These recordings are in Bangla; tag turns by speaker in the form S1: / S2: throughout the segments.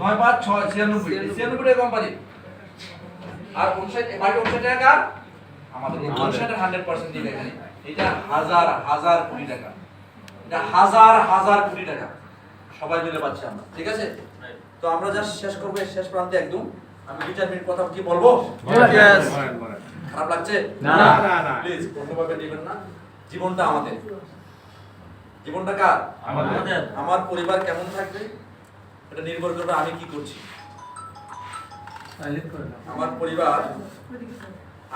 S1: নয় পাঁচ ছয় ছিয়ানব্বই। ছিয়ানব্বই। টাকা কোম্পানি আর ওয়েবসাইট বাড়ি ওয়েবসাইট টাকা? আমাদের ওয়েবসাইটের হান্ড্রেড পার্সেন্ট দিবে এখানে। এটা হাজার হাজার কোটি টাকা। এটা হাজার হাজার কোটি টাকা। সবাই মিলে পাচ্ছি আমরা। ঠিক আছে? তো আমরা জাস্ট শেষ করব শেষ প্রান্তে একদম। আমি দু চার মিনিট কথা কি বলব? খারাপ লাগছে?
S2: না।
S3: না, না।
S1: প্লিজ কোনোভাবে নেবেন না। জীবনটা আমাদের। জীবনটা কার?
S2: আমাদের।
S1: আমার পরিবার কেমন থাকবে? এটা নির্ভর করবে আমি কি করছি। আমার পরিবার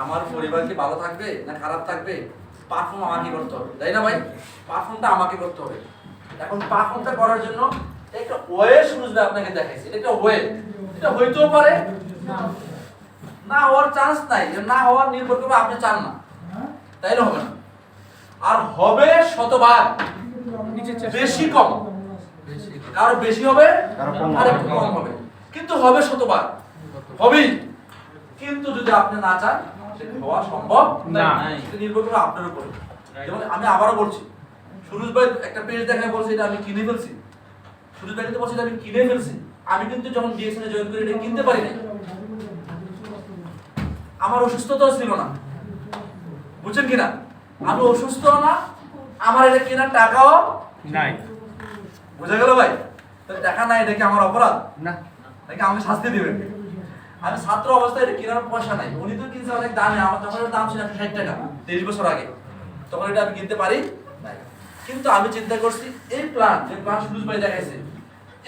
S1: আমার পরিবার কি ভালো থাকবে না খারাপ থাকবে? পারফর্ম আমাকে করতে হবে তাই না ভাই? পারফর্মটা আমাকে করতে হবে। এখন পারফর্মটা করার জন্য একটা ওয়ে সুরজ আপনাকে দেখাইছি। এটা একটা ওয়ে এটা হইতেও পারে না হওয়ার চান্স নাই। না হওয়ার নির্ভর করবে আপনি চান না। তাই না হবে না। আর হবে শতভাগ বেশি কম। কারও বেশি হবে? আর একটু কম হবে। কিন্তু হবে শতভাগ হবেই। কিন্তু যদি আপনি না চান সেটা হওয়া সম্ভব
S3: না।
S1: সেটা নির্ভর করে আপনার উপরে। যেমন আমি আবারও বলছি সুরজ ভাই একটা পেজ দেখায় বলছে এটা আমি কিনে ফেলছি। সুরজ ভাই কিন্তু বলছে এটা আমি কিনে ফেলছি। আমি কিন্তু যখন ডিএসএন জয়েন করি এটা কিনতে পারি নাই। আমার অসুস্থতাও ছিল না। বুঝছেন কিনা? আমি অসুস্থ না আমার এটা কেনার টাকাও
S3: নাই।
S1: বুঝা গেল ভাই? টাকা নাই এটা কি আমার অপরাধ।
S3: না।
S1: নাকি আমাকে শাস্তি দিবেন। আমি ছাত্র অবস্থায় এটা কেনার পয়সা নাই। উনি তো কিনছে অনেক দামে। আমার তখন দাম ছিল একশো ষাট টাকা তেইশ বছর আগে। তখন এটা আমি কিনতে পারি নাই। কিন্তু আমি চিন্তা করছি এই প্ল্যান যে প্ল্যান সুরজ ভাই দেখাইছে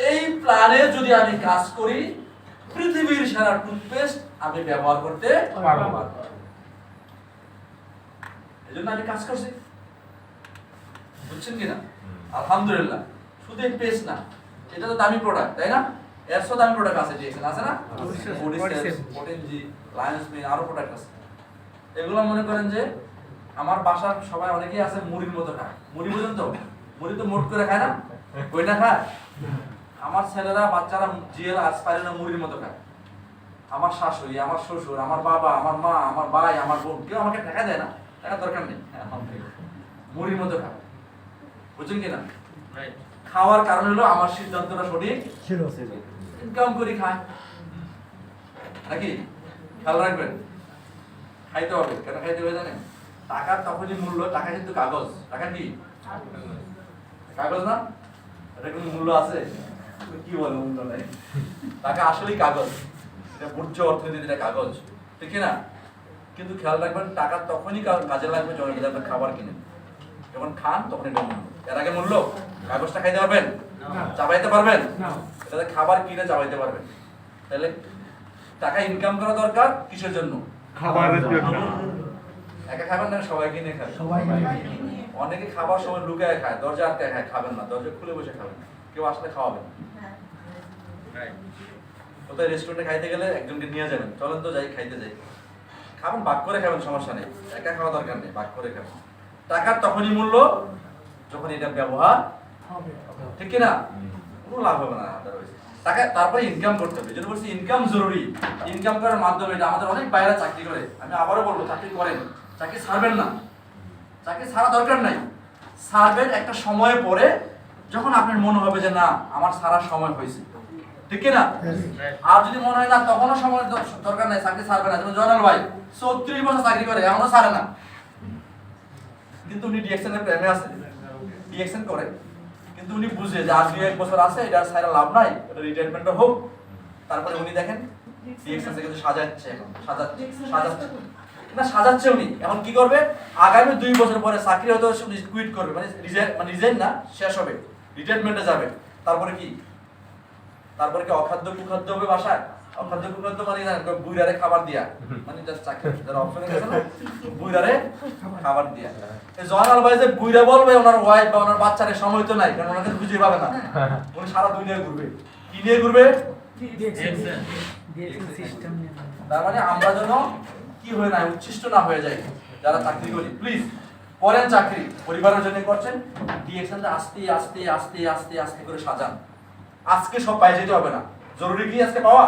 S1: এই প্ল্যানে যদি আমি কাজ করি পৃথিবীর সারা টুথপেস্ট আমি ব্যবহার করতে
S3: পারব।
S1: পারব। এই জন্য আমি কাজ করছি। বুঝছেন কিনা? আলহামদুলিল্লাহ। শুধু এই পেস্ট না। এটা তো দামি প্রোডাক্ট তাই না? এরশো দামি প্রোডাক্ট আছে ডিএক্সএল আছে না. পটেনজি লায়ন্স মিন আরও প্রোডাক্ট আছে। এগুলো মনে করেন যে আমার বাসার সবাই অনেকেই আছে মুড়ির মতো খায়। মুড়ি বুঝেন তো? মুড়ি তো মোট করে খায় না? ওই না খায়? আমার ছেলেরা বাচ্চারা জিএল না মুড়ির মতো খায়। আমার শাশুড়ি আমার শ্বশুর আমার বাবা আমার মা আমার ভাই আমার বোন কেউ আমাকে টাকা দেয় না। টাকা দরকার নেই। মুড়ির মতো খায়। বুঝছেন কিনা খাওয়ার কারণ হলো আমার সিদ্ধান্তটা সঠিক ছিল। ইনকাম করি খায়। নাকি? খেয়াল রাখবেন। খাইতে হবে। কেন খাইতে হবে জানেন? টাকার তখনই মূল্য টাকা কিন্তু কাগজ। টাকা কি? কাগজ না? এটা কোনো মূল্য আছে? কি বলে মূল্য নাই? টাকা আসলেই কাগজ। এটা বুর্জ অর্থনীতি এটা কাগজ। ঠিক না? কিন্তু খেয়াল রাখবেন টাকা তখনই কাজে লাগবে যখন আপনি খাবার কিনেন। যখন খান তখন এটা মূল্য। এর আগে মূল্য? কাগজটা খাইতে পারবেন? চাবাইতে পারবেন? তাহলে খাবার কিনে চাবাইতে পারবেন। তাহলে টাকা ইনকাম করা দরকার কিসের জন্য?
S3: খাবারের জন্য।
S1: একা খাবেন না সবাই কিনে খাবেন অনেকে খাবার সময় লুকায় খায় দরজা আটকায় খায় খাবেন না। দরজা খুলে বসে খাবেন। কেউ আসলে খাওয়াবেন কোথায় রেস্টুরেন্টে খাইতে গেলে একজনকে নিয়ে যাবেন? চলেন তো যাই খাইতে যাই। খাবেন ভাগ করে খাবেন সমস্যা নেই। একা খাওয়া দরকার নেই ভাগ করে খাবেন। টাকার তখনই মূল্য যখন এটা ব্যবহার ঠিক কি না কোনো? লাভ হবে না otherwise। টাকা তারপরে ইনকাম করতে হবে। যেটা বলছি ইনকাম জরুরি ইনকাম করার মাধ্যমে এটা আমাদের অনেক বাইরে চাকরি করে। আমি আবারও বলব, চাকরি করেন। চাকরি ছাড়বেন না। চাকরি ছাড়া দরকার নাই। ছাড়বেন একটা সময় পরে, যখন আপনার মনে হবে যে না, আমার সারার সময় হয়েছে। ঠিক না আর যদি মনে হয় না, তখনও সময় দরকার নাই, চাকরি ছাড়বে না। যেমন জয়নাল ভাই, চৌত্রিশ বছর চাকরি করে এখনও ছাড়ে না। কিন্তু উনি ডিএকশন এর প্রেমে আছে। ডিএকশন করে। কিন্তু উনি বুঝে যে আজকে এক বছর আছে এটা সাইরা লাভ নাই, এটা রিটায়ারমেন্ট হোক। তারপরে উনি দেখেন থেকে কিন্তু সাজাচ্ছে এখন, সাজাচ্ছে সাজাচ্ছে। না, সাজাচ্ছে উনি। এখন কি করবে? আগামী দুই বছর পরে চাকরি হয়তো কুইট করবে মানে রিজাইন মানে রিজাইন না, শেষ হবে রিটায়ারমেন্টে যাবে। তারপরে কি? তারপরে কি অখাদ্য কুখাদ্য হবে বাসায়? মানে বুইরারে খাবার দিয়া। মানে জাস্ট চাকরি যারা অপশনে গেছে না বুইরারে খাবার দিয়া। এই জয়নাল ভাই যে বুইরা বলবে ওনার ওয়াইফ বা ওনার বাচ্চারে সময় তো নাই কারণ ওনাকে খুঁজে পাবে না। উনি সারা দুনিয়া ঘুরবে। কি নিয়ে ঘুরবে? তার মানে আমরা যেন কি হয়ে না উচ্ছিষ্ট না হয়ে যাই যারা চাকরি করি। প্লিজ করেন চাকরি পরিবারের জন্য করছেন। ডিএকশনটা আস্তে আস্তে আস্তে আস্তে আস্তে করে সাজান। আজকে সব পাই যেতে হবে না। জরুরি কি আজকে পাওয়া?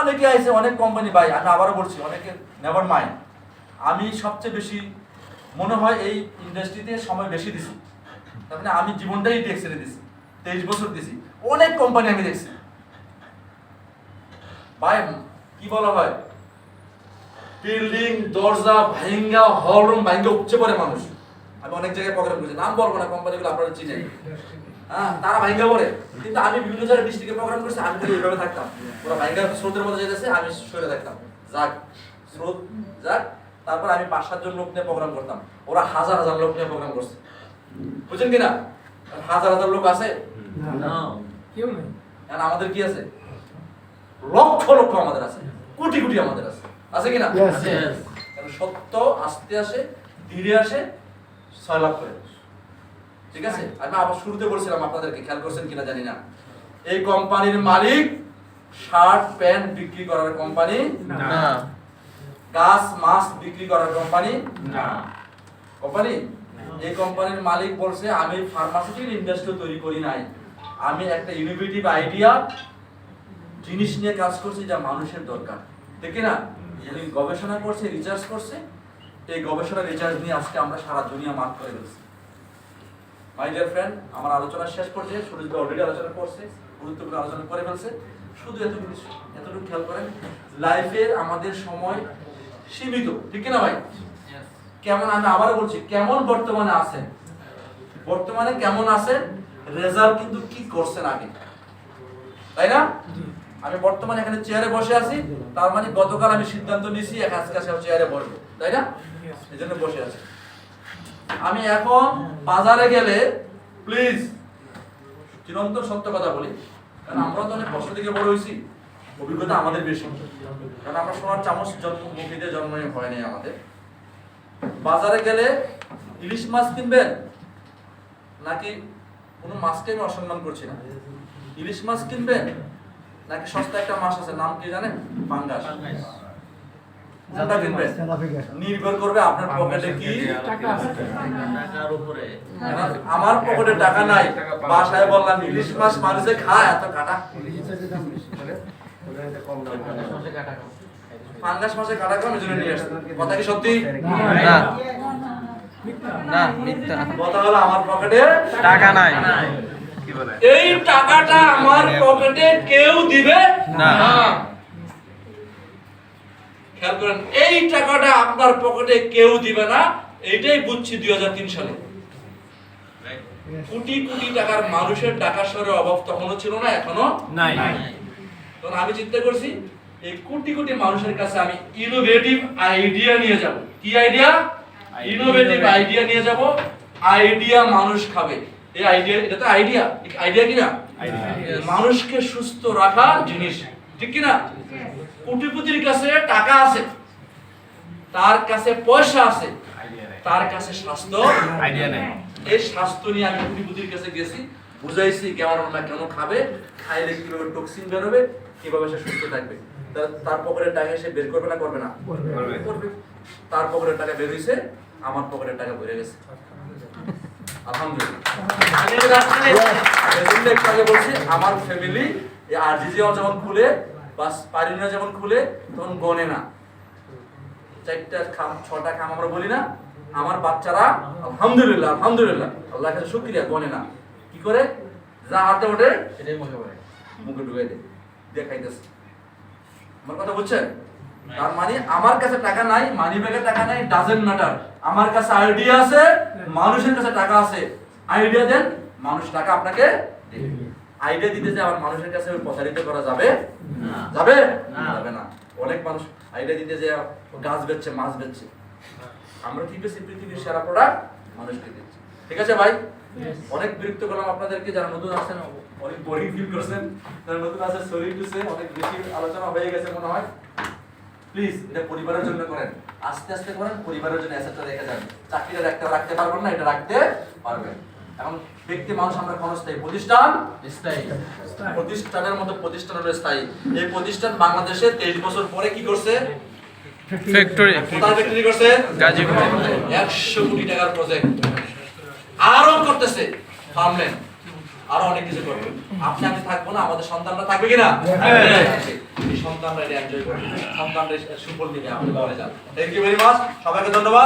S1: অনেকে আছে অনেক কোম্পানি ভাই আমি আবারও বলছি অনেকে নেভার মাইন্ড আমি সবচেয়ে বেশি মনে হয় এই ইন্ডাস্ট্রিতে সময় বেশি দিছি। তার মানে আমি জীবনটাই ডিএক্সেলে দিছি তেইশ বছর দিছি অনেক কোম্পানি আমি দেখছি। ভাই কি বলা হয়? বিল্ডিং দরজা ভাঙ্গা হল রুম ভাঙ্গা উপচে পড়ে মানুষ। আমি অনেক জায়গায় প্রোগ্রাম করেছি নাম বলব না কোম্পানিগুলো আপনারা চিনেন। হ্যাঁ তারা ভাঙ্গা পড়ে। কিন্তু আমি বিভিন্ন জায়গায় ডিস্ট্রিক্টে প্রোগ্রাম করছি আমি এইভাবে থাকতাম। ওরা ভাঙ্গা স্রোতের মধ্যে যেতেছে আমি সরে থাকতাম। যাক স্রোত যাক তারপর আমি পাঁচ সাতজন লোক নিয়ে প্রোগ্রাম করতাম। ওরা হাজার হাজার লোক নিয়ে প্রোগ্রাম করছে। বুঝছেন কিনা? হাজার হাজার লোক আছে?
S3: কেউ নেই।
S1: আমাদের কি আছে? লক্ষ লক্ষ আমাদের আছে। কোটি কোটি আমাদের আছে। আছে কিনা সত্য আস্তে আসে ধীরে আসে ছয় লাখ করে। ঠিক আছে? আমি আবার শুরুতে বলছিলাম আপনাদেরকে খেয়াল করছেন কিনা জানি না। এই কোম্পানির মালিক শার্ট প্যান্ট বিক্রি করার কোম্পানি
S3: না।
S1: গাছ মাছ বিক্রি করার কোম্পানি
S3: না।
S1: কোম্পানি? এই কোম্পানির মালিক বলছে আমি ফার্মাসিউটিক্যাল ইন্ডাস্ট্রি তৈরি করি নাই। আমি একটা ইনোভেটিভ আইডিয়া জিনিস নিয়ে কাজ করছি যা মানুষের দরকার। ঠিক না? গবেষণা করছে রিসার্চ করছে এই গবেষণা রিসার্চ নিয়ে আজকে আমরা সারা দুনিয়া মাত করে ফেলছি। মাই ডিয়ার ফ্রেন্ড আমার আলোচনা শেষ পর্যায়ে সুরজ অলরেডি আলোচনা করছে গুরুত্বপূর্ণ আলোচনা করে ফেলছে। শুধু এতটুকু এতটুকু খেয়াল করেন লাইফের আমাদের সময় সীমিত ঠিক না ভাই? কেমন আমি আবারও বলছি কেমন বর্তমানে আছেন? বর্তমানে কেমন আছেন? রেজাল্ট কিন্তু কি করছেন আগে? তাই না? আমি বর্তমানে এখানে চেয়ারে বসে আছি তার মানে গতকাল আমি সিদ্ধান্ত নিয়েছি আজকে চেয়ারে বসবো তাই না? এই জন্য বসে আছি। আমি এখন বাজারে গেলে প্লিজ চিরন্তন সত্য কথা বলি, কারণ আমরা তো অনেক কষ্ট থেকে বড় হয়েছি, অভিজ্ঞতা আমাদের বেশি। কারণ আমরা সোনার চামচ জন্ম হয় নাই আমাদের। বাজারে গেলে ইলিশ মাছ কিনবেন, নাকি কোনো মাছকে আমি অসম্মান করছি না? ইলিশ মাছ কিনবেন, নাকি সস্তা একটা মাছ আছে, নাম কি জানেন? পাঙ্গাস কোনটা কিনবেন। নির্ভর করবে আপনার পকেটে কি
S3: টাকা আছে।
S1: কারণ আমার পকেটে টাকা নাই। বাসায় বললাম ইলিশ মাছ মানুষে খায় এত কাটা? পাঙ্গাস মাছে কাটা কম। এজন্য নিয়ে আসছে। কথা কি সত্যি?
S4: না। না মিথ্যা।
S1: কথা হলো আমার পকেটে
S4: টাকা নাই।
S1: এই টাকাটা আমার পকেটে কেউ দিবে
S4: না।
S1: খেয়াল করেন এই টাকাটা আপনার পকেটে কেউ দিবে না এইটাই বুঝছি দুই হাজার তিন সালে। কোটি কোটি টাকার মানুষের টাকা সরে অভাব তখনও ছিল না এখনও
S3: নাই।
S1: তখন আমি চিন্তা করছি এই কোটি কোটি মানুষের কাছে আমি ইনোভেটিভ আইডিয়া নিয়ে যাব। কি আইডিয়া ইনোভেটিভ আইডিয়া নিয়ে যাব আইডিয়া মানুষ খাবে। এই আইডিয়া এটা তো আইডিয়া আইডিয়া কি না? মানুষকে সুস্থ রাখার জিনিস। ঠিক কি না কোটিপতির কাছে টাকা আছে তার কাছে পয়সা আছে তার কাছে স্বাস্থ্য
S3: আইডিয়া নেই।
S1: এই স্বাস্থ্য নিয়ে আমি কোটিপতির কাছে গেছি বুঝাইছি কেমন না কেন খাবে খাইলে কীভাবে টক্সিন বেরোবে কীভাবে সে সুস্থ থাকবে। তার- পকেটের টাকা সে বের করবে না করবে না?
S3: করবে।
S1: করবে। তার পকেটের টাকা বের হয়েছে আমার পকেটের টাকা বেড়ে গেছে। আলহামদুলিল্লাহ। আমি একটু আগে বলছি আমার ফ্যামিলি এই আরজিজি যেমন খুলে বাস পারিনা যেমন খুলে তখন গনে না। চারটা খাম ছটা খাম আমরা বলি না আমার বাচ্চারা আলহামদুলিল্লাহ আলহামদুলিল্লাহ আল্লাহ কাছে শুক্রিয়া গনে না। কি করে? যা হাতে ওঠে এটাই মুখে পড়ে। মুখে ঢুকাই দেয় দিয়ে আমার কথা বুঝছেন? তার মানে আমার কাছে টাকা নাই মানি ব্যাগে টাকা নাই ডাজেন্ট ম্যাটার আমার কাছে আইডিয়া আছে মানুষের কাছে টাকা আছে। আইডিয়া দেন মানুষ টাকা আপনাকে আইডিয়া দিতে যে আমার মানুষের কাছে প্রচারিত করা যাবে? যাবে? যাবে না। অনেক মানুষ আইডিয়া দিতে যে গাছ বেচছে মাছ বেচছে। আমরা কি পেয়েছি পৃথিবীর সেরা প্রোডাক্ট মানুষকে দিচ্ছি। ঠিক আছে ভাই? অনেক বিরক্ত করলাম আপনাদেরকে যারা নতুন আছেন অনেক বোরিং ফিল করছেন। যারা নতুন আছে সরি টুসে অনেক বেশি আলোচনা হয়ে গেছে মনে হয়। প্লিজ এটা পরিবারের জন্য করেন। আস্তে আস্তে করেন পরিবারের জন্য অ্যাসেটটা রেখে যান চাকরিটা রাখতে রাখতে পারবেন না এটা রাখতে পারবেন। এখন ব্যক্তি মানুষ আমরা ক্ষণস্থায়ী। প্রতিষ্ঠান স্থায়ী। প্রতিষ্ঠানের মতো প্রতিষ্ঠান হলো স্থায়ী। এই প্রতিষ্ঠান বাংলাদেশে তেইশ বছর পরে কি করছে?
S4: ফ্যাক্টরি
S1: বিক্রি করছে?
S4: গাজীপুরে।
S1: একশো কোটি টাকার প্রজেক্ট আরও করতেছে। ফার্মল্যান্ড আরও অনেক কিছু করবে। আপনি আমি থাকব না আমাদের সন্তানরা থাকবে কিনা? এই সন্তানরা এটা এনজয় করবে। সন্তানরা সুফল দিবে। আপনি বলে যান। থ্যাংক ইউ ভেরি মাচ সবাইকে ধন্যবাদ।